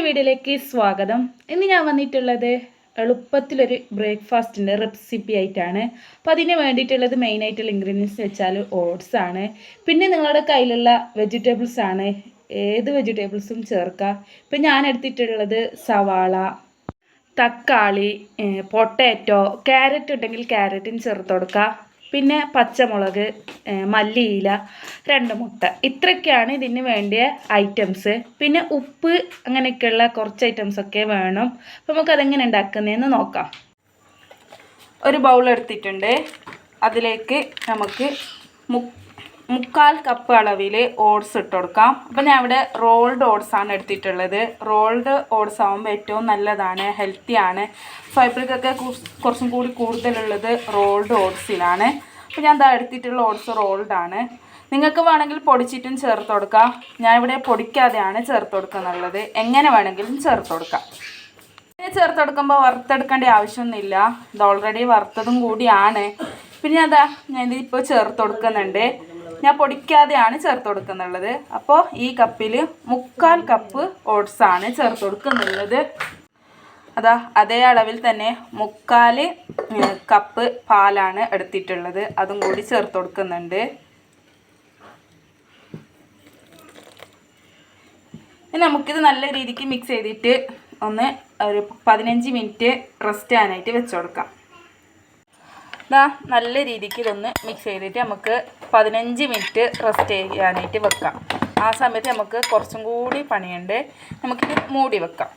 പുതിയൊരു വീഡിയോയിലേക്ക് സ്വാഗതം. ഇന്ന് ഞാൻ വന്നിട്ടുള്ളത് എളുപ്പത്തിലൊരു ബ്രേക്ക്ഫാസ്റ്റിന്റെ റെസിപ്പി ആയിട്ടാണ്. അപ്പോൾ അതിന് വേണ്ടിയിട്ടുള്ളത് മെയിനായിട്ടുള്ള ഇൻഗ്രീഡിയൻസ് വെച്ചാൽ ഓട്സ് ആണ്. പിന്നെ നിങ്ങളുടെ കയ്യിലുള്ള വെജിറ്റബിൾസ് ആണ്. ഏത് വെജിറ്റബിൾസും ചേർക്കുക. ഇപ്പം ഞാൻ എടുത്തിട്ടുള്ളത് സവാള തക്കാളി പൊട്ടാറ്റോ ക്യാരറ്റ് ഉണ്ടെങ്കിൽ ക്യാരറ്റും ചേർത്ത് കൊടുക്കുക. പിന്നെ പച്ചമുളക് മല്ലിയില രണ്ട് മുട്ട. ഇത്രയൊക്കെയാണ് ഇതിന് വേണ്ടിയ ഐറ്റംസ് പിന്നെ ഉപ്പ് അങ്ങനെയൊക്കെയുള്ള കുറച്ച് ഐറ്റംസ് ഒക്കെ വേണം. അപ്പോൾ നമുക്ക് അതെങ്ങനെ ഉണ്ടാക്കുന്നതെന്ന് നോക്കാം. ഒരു ബൗൾ എടുത്തിട്ടുണ്ട്. അതിലേക്ക് നമുക്ക് മു മുക്കാൽ കപ്പ് അളവിൽ ഓട്സ് ഇട്ട് കൊടുക്കാം. അപ്പോൾ ഞാൻ ഇവിടെ റോൾഡ് ഓട്സ് ആണ് എടുത്തിട്ടുള്ളത്. റോൾഡ് ഓട്സ് ആകുമ്പോൾ ഏറ്റവും നല്ലതാണ് ഹെൽത്തിയാണ് ഫൈബറിക്കൊക്കെ കുറച്ചും കൂടി കൂടുതലുള്ളത് റോൾഡ് ഓട്സിലാണ് അപ്പോൾ ഞാൻ ഇതാ എടുത്തിട്ടുള്ള ഓട്സ് റോൾഡ് ആണ്. നിങ്ങൾക്ക് വേണമെങ്കിൽ പൊടിച്ചിട്ടും ചേർത്ത് കൊടുക്കാം. ഞാൻ ഇവിടെ പൊടിക്കാതെയാണ് ചേർത്ത് കൊടുക്കുന്നുള്ളത് എങ്ങനെ വേണമെങ്കിലും ചേർത്ത് കൊടുക്കാം. ചേർത്ത് കൊടുക്കുമ്പോൾ വറുത്തെടുക്കേണ്ട ആവശ്യമൊന്നുമില്ല. ഇത് ഓൾറെഡി വറുത്തതും കൂടിയാണ്. പിന്നെ അതാ ഞാൻ ഇതിപ്പോൾ ചേർത്ത് കൊടുക്കുന്നുണ്ട്. ഞാൻ പൊടിക്കാതെയാണ് ചേർത്ത് കൊടുക്കുന്നുള്ളത്. അപ്പോൾ ഈ കപ്പിൽ മുക്കാൽ കപ്പ് ഓട്സാണ് ചേർത്ത് കൊടുക്കുന്നുള്ളത്. അതാ അതേ അളവിൽ തന്നെ മുക്കാൽ കപ്പ് പാലാണ് എടുത്തിട്ടുള്ളത്. അതും കൂടി ചേർത്ത് കൊടുക്കുന്നുണ്ട്. നമുക്കിത് നല്ല രീതിക്ക് മിക്സ് ചെയ്തിട്ട് ഒന്ന് ഒരു പതിനഞ്ച് മിനിറ്റ് റെസ്റ്റ് ചെയ്യാനായിട്ട് വെച്ച് കൊടുക്കാം. ഇതാ നല്ല രീതിക്ക് ഇതൊന്ന് മിക്സ് ചെയ്തിട്ട് നമുക്ക് പതിനഞ്ച് മിനിറ്റ് റെസ്റ്റ് ചെയ്യാനായിട്ട് വെക്കാം. ആ സമയത്ത് നമുക്ക് കുറച്ചും കൂടി പണിയുണ്ട്. നമുക്കിത് മൂടി വെക്കാം.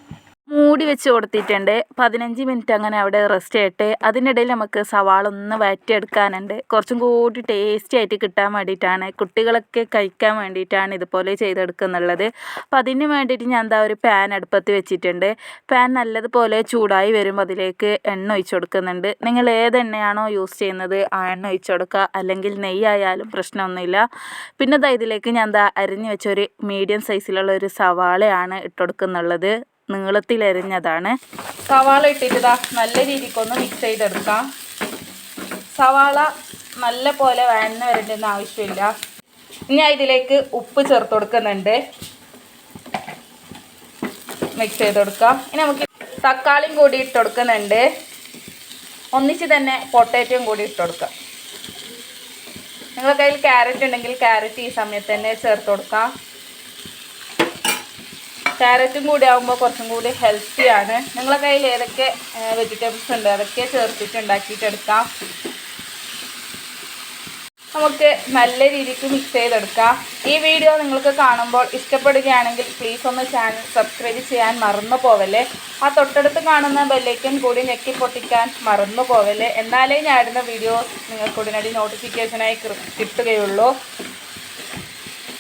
മൂടി വെച്ച് കൊടുത്തിട്ടുണ്ട്. പതിനഞ്ച് മിനിറ്റ് അങ്ങനെ അവിടെ റെസ്റ്റ് ചെയ്യട്ടെ അതിനിടയിൽ നമുക്ക് സവാള ഒന്ന് വഴറ്റിയെടുക്കാനുണ്ട്. കുറച്ചും കൂടി ടേസ്റ്റി ആയിട്ട് കിട്ടാൻ വേണ്ടിയിട്ടാണ്. കുട്ടികളൊക്കെ കഴിക്കാൻ വേണ്ടിയിട്ടാണ് ഇതുപോലെ ചെയ്തെടുക്കുന്നുള്ളത്. അപ്പം അതിന് വേണ്ടിയിട്ട് ഞാൻ എന്താ ഒരു പാൻ അടുപ്പത്ത് വെച്ചിട്ടുണ്ട്. പാൻ നല്ലതുപോലെ ചൂടായി വരുമ്പോൾ അതിലേക്ക് എണ്ണ ഒഴിച്ച് കൊടുക്കുന്നുണ്ട്. നിങ്ങൾ ഏത് എണ്ണയാണോ യൂസ് ചെയ്യുന്നത് ആ എണ്ണ ഒഴിച്ച് കൊടുക്കുക. അല്ലെങ്കിൽ നെയ്യായാലും പ്രശ്നമൊന്നുമില്ല. പിന്നെ ദാ ഇതിലേക്ക് ഞാൻ എന്താ അരിഞ്ഞ് വെച്ച ഒരു മീഡിയം സൈസിലുള്ള ഒരു സവാളയാണ് ഇട്ടുകൊടുക്കുന്നുള്ളത് നീളത്തിലരിഞ്ഞതാണ്. സവാള ഇട്ടിട്ട് ഇതാ നല്ല രീതിക്കൊന്ന് മിക്സ് ചെയ്തെടുക്കാം. സവാള നല്ല പോലെ വഴന്ന് വരേണ്ടെന്ന് ആവശ്യമില്ല. ഇനി ഇതിലേക്ക് ഉപ്പ് ചേർത്ത് കൊടുക്കുന്നുണ്ട്. മിക്സ് ചെയ്ത് കൊടുക്കാം. ഇനി നമുക്ക് തക്കാളിയും കൂടി ഇട്ട് കൊടുക്കുന്നുണ്ട്. ഒന്നിച്ച് തന്നെ പൊട്ടാറ്റോയും കൂടി ഇട്ട് കൊടുക്കാം. നിങ്ങളുടെ കയ്യിൽ ക്യാരറ്റ് ഉണ്ടെങ്കിൽ ക്യാരറ്റ് ഈ സമയത്ത് തന്നെ ചേർത്ത് കൊടുക്കാം. ക്യാരറ്റും കൂടി ആകുമ്പോൾ കുറച്ചും കൂടി ഹെൽത്തിയാണ് നിങ്ങളുടെ കയ്യിൽ ഏതൊക്കെ വെജിറ്റബിൾസ് ഉണ്ട്? അതൊക്കെ ചേർത്തിട്ട് ഉണ്ടാക്കിയിട്ട് എടുക്കാം. നമുക്ക് നല്ല രീതിക്ക് മിക്സ് ചെയ്തെടുക്കാം. ഈ വീഡിയോ നിങ്ങൾക്ക് കാണുമ്പോൾ ഇഷ്ടപ്പെടുകയാണെങ്കിൽ പ്ലീസ് ഒന്ന് ചാനൽ സബ്സ്ക്രൈബ് ചെയ്യാൻ മറന്നു പോവല്ലേ? ആ തൊട്ടടുത്ത് കാണുന്ന ബെല്ലൈക്കൻ കൂടി ഞെക്കി പൊട്ടിക്കാൻ മറന്നു പോവല്ലേ? എന്നാലേ ഞാൻ ഇടുന്ന വീഡിയോസ് നിങ്ങൾക്ക് ഉടനടി നോട്ടിഫിക്കേഷനായി കിട്ടുകയുള്ളൂ.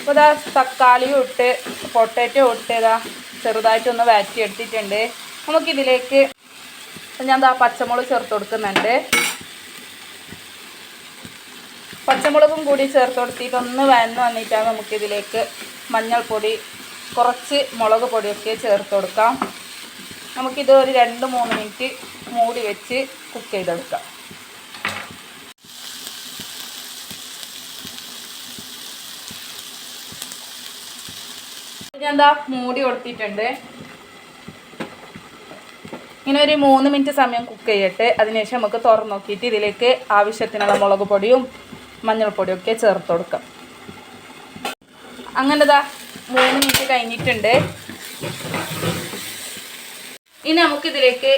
അപ്പോൾ ഇതാ തക്കാളിയും ഇട്ട് പൊട്ടാറ്റോ ഇട്ട് ഇതാ ചെറുതായിട്ടൊന്ന് വാറ്റി എടുത്തിട്ടുണ്ട് നമുക്കിതിലേക്ക് ഞാൻ ദാ പച്ചമുളക് ചേർത്ത് കൊടുക്കുന്നുണ്ട്. പച്ചമുളകും കൂടി ചേർത്ത് കൊടുത്തിട്ട് ഒന്ന് വഴന്ന് വന്നിട്ടാണ് നമുക്കിതിലേക്ക് മഞ്ഞൾപ്പൊടി കുറച്ച് മുളക് പൊടിയൊക്കെ ചേർത്ത് കൊടുക്കാം. നമുക്കിത് ഒരു രണ്ട് മൂന്ന് മിനിറ്റ് മൂടി വെച്ച് കുക്ക് ചെയ്തെടുക്കാം. ഞാൻ എന്താ മൂടി കൊടുത്തിട്ടുണ്ട്. ഇങ്ങനെ ഒരു മൂന്ന് മിനിറ്റ് സമയം കുക്ക് ചെയ്യട്ടെ. അതിനുശേഷം നമുക്ക് തുറന്നു നോക്കിയിട്ട് ഇതിലേക്ക് ആവശ്യത്തിനുള്ള മുളക് പൊടിയും മഞ്ഞൾപ്പൊടിയും ഒക്കെ ചേർത്ത് കൊടുക്കാം. അങ്ങനെതാ മൂന്ന് മിനിറ്റ് കഴിഞ്ഞിട്ടുണ്ട്. ഇനി നമുക്കിതിലേക്ക്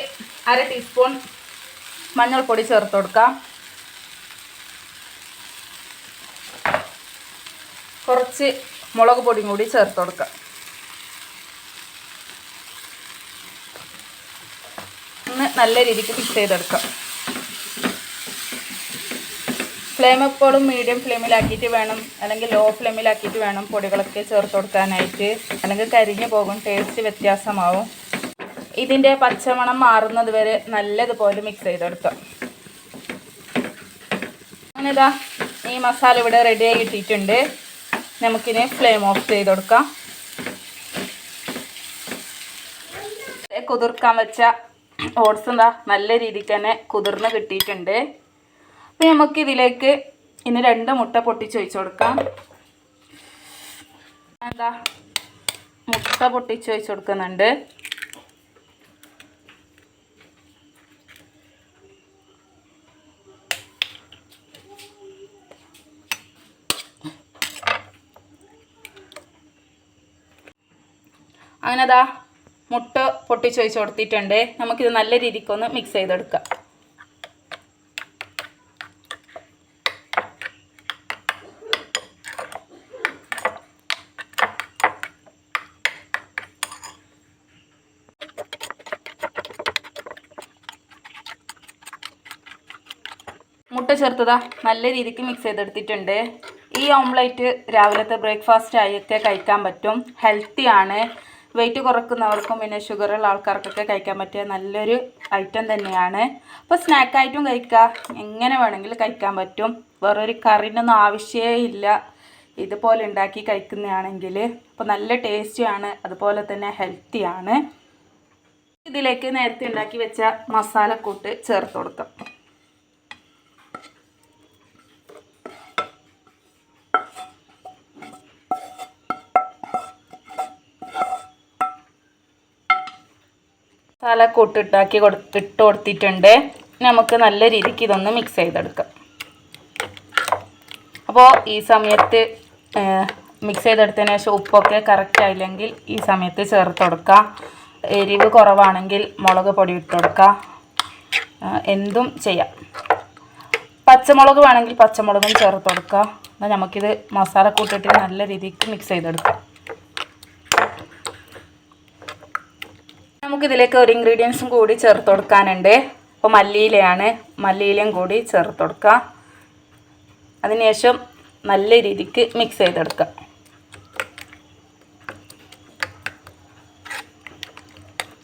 അര ടീസ്പൂൺ മഞ്ഞൾപ്പൊടി ചേർത്ത് കൊടുക്കാം. കുറച്ച് മുളക് പൊടിയും കൂടി ചേർത്ത് കൊടുക്കാം. നല്ല രീതിക്ക് മിക്സ് ചെയ്തെടുക്കാം. ഫ്ലെയിം എപ്പോഴും മീഡിയം ഫ്ലെയിമിലാക്കിയിട്ട് വേണം അല്ലെങ്കിൽ ലോ ഫ്ലെയിമിലാക്കിയിട്ട് വേണം പൊടികളൊക്കെ ചേർത്ത് കൊടുക്കാനായിട്ട്. അല്ലെങ്കിൽ കരിഞ്ഞു പോകും ടേസ്റ്റ് വ്യത്യാസമാവും. ഇതിന്റെ പച്ചമണം മാറുന്നത് വരെ നല്ലതുപോലെ മിക്സ് ചെയ്തെടുക്കാം. അങ്ങനെ ഇതാ ഈ മസാല ഇവിടെ റെഡി ആയി കിട്ടിയിട്ടുണ്ട് നമുക്കിനി ഫ്ലെയിം ഓഫ് ചെയ്ത് കൊടുക്കാം. കുതിർക്കാൻ വെച്ച ഓട്സ് എന്താ നല്ല രീതിക്ക് തന്നെ കുതിർന്ന് കിട്ടിയിട്ടുണ്ട്. അപ്പോൾ നമുക്ക് ഇതിലേക്ക് ഇനി രണ്ട് മുട്ട പൊട്ടിച്ച് ഒഴിച്ചു കൊടുക്കാം. എന്താ? മുട്ട പൊട്ടിച്ച് ഒഴിച്ചു കൊടുക്കുന്നുണ്ട്. അങ്ങനെ അതാ മുട്ട പൊട്ടിച്ച് വെച്ച് കൊടുത്തിട്ടുണ്ട്. നമുക്കിത് നല്ല രീതിക്കൊന്ന് മിക്സ് ചെയ്തെടുക്കാം. മുട്ട ചേർത്തതാ നല്ല രീതിക്ക് മിക്സ് ചെയ്തെടുത്തിട്ടുണ്ട്. ഈ ഓംലേറ്റ് രാവിലത്തെ ബ്രേക്ക്ഫാസ്റ്റ് ആയൊക്കെ കഴിക്കാൻ പറ്റും. ഹെൽത്തി ആണ്. വെയിറ്റ് കുറക്കുന്നവർക്കും പിന്നെ ഷുഗറുള്ള ആൾക്കാർക്കൊക്കെ കഴിക്കാൻ പറ്റിയ നല്ലൊരു ഐറ്റം തന്നെയാണ്. അപ്പോൾ സ്നാക്കായിട്ടും കഴിക്കാം. എങ്ങനെ വേണമെങ്കിലും കഴിക്കാൻ പറ്റും. വേറൊരു കറിനൊന്നും ആവശ്യമേ ഇല്ല. ഇതുപോലെ ഉണ്ടാക്കി കഴിക്കുന്നതാണെങ്കിൽ അപ്പോൾ നല്ല ടേസ്റ്റിയാണ് അതുപോലെ തന്നെ ഹെൽത്തിയാണ് ഇതിലേക്ക് നേരത്തെ ഉണ്ടാക്കി വെച്ച മസാലക്കൂട്ട് ചേർത്ത് കൊടുക്കാം. മസാല ഇട്ടാക്കി കൊടുത്ത് ഇട്ട് കൊടുത്തിട്ടുണ്ട്. നമുക്ക് നല്ല രീതിക്ക് ഇതൊന്ന് മിക്സ് ചെയ്തെടുക്കാം. അപ്പോൾ ഈ സമയത്ത് മിക്സ് ചെയ്തെടുത്തതിന് ശേഷം ഉപ്പൊക്കെ കറക്റ്റ് ആയില്ലെങ്കിൽ ഈ സമയത്ത് ചേർത്ത് കൊടുക്കുക എരിവ് കുറവാണെങ്കിൽ മുളക് പൊടി ഇട്ട് കൊടുക്കുക എന്തും ചെയ്യാം. പച്ചമുളക് വേണമെങ്കിൽ പച്ചമുളകും ചേർത്ത് കൊടുക്കുക എന്നാൽ നമുക്കിത് മസാല കൂട്ടിട്ട് നല്ല രീതിക്ക് മിക്സ് ചെയ്തെടുക്കാം. നമുക്കിതിലേക്ക് ഒരു ഇൻഗ്രീഡിയൻസും കൂടി ചേർത്ത് കൊടുക്കാനുണ്ട്. അപ്പോൾ മല്ലിയിലയാണ് മല്ലിയിലയും കൂടി ചേർത്ത് കൊടുക്കുക അതിനുശേഷം നല്ല രീതിക്ക് മിക്സ് ചെയ്തെടുക്കുക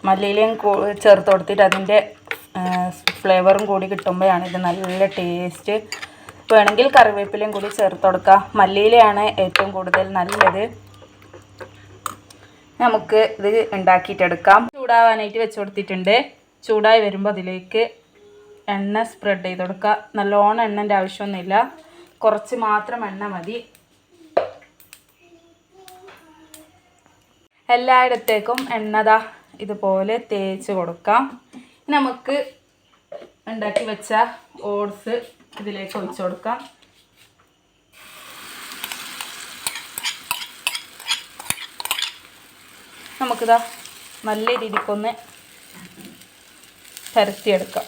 മല്ലിയിലയും ചേർത്ത് കൊടുത്തിട്ട് അതിന്റെ ഫ്ലേവറും കൂടി കിട്ടുമ്പോഴാണ് ഇത് നല്ല ടേസ്റ്റ് വേണമെങ്കിൽ കറിവേപ്പിലയും കൂടി ചേർത്ത് കൊടുക്കുക മല്ലിയിലയാണ് ഏറ്റവും കൂടുതൽ നല്ലത്. നമുക്ക് ഇത് ഉണ്ടാക്കിയിട്ടെടുക്കാം. ചൂടാവാനായിട്ട് വെച്ച് കൊടുത്തിട്ടുണ്ട്. ചൂടായി വരുമ്പോൾ അതിലേക്ക് എണ്ണ സ്പ്രെഡ് ചെയ്ത് കൊടുക്കുക. നല്ലോണം എണ്ണന്റെ ആവശ്യമൊന്നുമില്ല. കുറച്ച് മാത്രം എണ്ണ മതി. എല്ലായിടത്തേക്കും എണ്ണതാ ഇതുപോലെ തേച്ച് കൊടുക്കാം. നമുക്ക് ഉണ്ടാക്കി വെച്ച ഓട്സ് ഇതിലേക്ക് ഒഴിച്ചു കൊടുക്കാം. നമുക്കിതാ നല്ല രീതിക്കൊന്ന് പരത്തിയെടുക്കാം.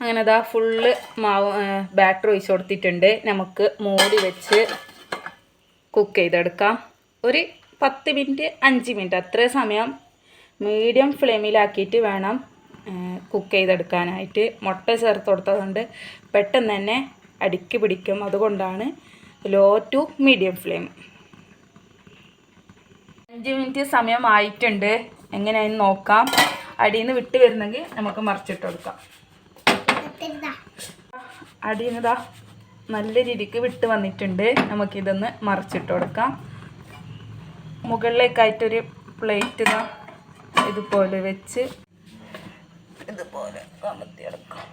അങ്ങനെ അതാ ഫുള്ള് മാവ് ബാറ്റർ ഒഴിച്ച് കൊടുത്തിട്ടുണ്ട്. നമുക്ക് മൂടി വെച്ച് കുക്ക് ചെയ്തെടുക്കാം. ഒരു പത്ത് മിനിറ്റ് അഞ്ച് മിനിറ്റ് അത്ര സമയം മീഡിയം ഫ്ലെയിമിലാക്കിയിട്ട് വേണം കുക്ക് ചെയ്തെടുക്കാനായിട്ട്. മുട്ട ചേർത്ത് കൊടുത്തതുകൊണ്ട് പെട്ടെന്ന് തന്നെ അടുക്കി പിടിക്കും. അതുകൊണ്ടാണ് ലോ ടു മീഡിയം ഫ്ലെയിം അഞ്ച് മിനിറ്റ് സമയം ആയിട്ടുണ്ട് എങ്ങനെയാണെന്ന് നോക്കാം. അടിയിൽ നിന്ന് വിട്ട് വരുന്നെങ്കിൽ നമുക്ക് മറിച്ചിട്ട് കൊടുക്കാം. അടിയിൽ നിന്ന് നല്ല രീതിക്ക് വിട്ട് വന്നിട്ടുണ്ട്. നമുക്കിതൊന്ന് മറിച്ചിട്ട് കൊടുക്കാം. മുകളിലേക്കായിട്ടൊരു പ്ലേറ്റ് ഇതാ ഇതുപോലെ വെച്ച് ഇതുപോലെ അമർത്തിയെടുക്കാം.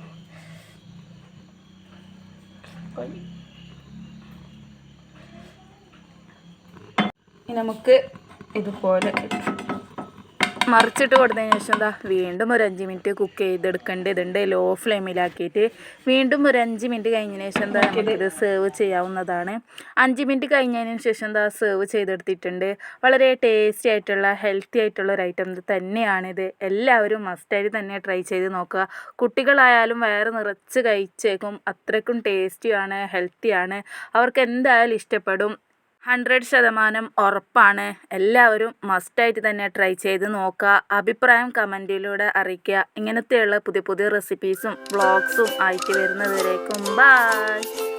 നമുക്ക് ഇതുപോലെ മറിച്ചിട്ട് കൊടുത്തതിന് ശേഷം എന്താ വീണ്ടും ഒരു അഞ്ച് മിനിറ്റ് കുക്ക് ചെയ്തെടുക്കേണ്ടതുണ്ട് ലോ ഫ്ലെയിമിലാക്കിയിട്ട് വീണ്ടും ഒരു അഞ്ച് മിനിറ്റ് കഴിഞ്ഞതിന് ശേഷം എന്താ ഇത് സെർവ് ചെയ്യാവുന്നതാണ്. അഞ്ച് മിനിറ്റ് കഴിഞ്ഞതിന് ശേഷം എന്താ സെർവ് ചെയ്തെടുത്തിട്ടുണ്ട്. വളരെ ടേസ്റ്റി ആയിട്ടുള്ള ഹെൽത്തി ആയിട്ടുള്ള ഒരു ഐറ്റം തന്നെയാണിത്. എല്ലാവരും മസ്റ്റായിട്ട് തന്നെ ട്രൈ ചെയ്ത് നോക്കുക. കുട്ടികളായാലും വയറ് നിറച്ച് കഴിച്ചേക്കും. അത്രയ്ക്കും ടേസ്റ്റിയാണ് ഹെൽത്തിയാണ് അവർക്ക് എന്തായാലും ഇഷ്ടപ്പെടും. ഹൺഡ്രഡ് ശതമാനം ഉറപ്പാണ്. എല്ലാവരും മസ്റ്റായിട്ട് തന്നെ ട്രൈ ചെയ്ത് നോക്കുക അഭിപ്രായം കമന്റിലൂടെ അറിയിക്കുക ഇങ്ങനത്തെയുള്ള പുതിയ പുതിയ റെസിപ്പീസും വ്ളോഗ്സും ആയിട്ട് വരുന്നതുവരേക്കും ബായ്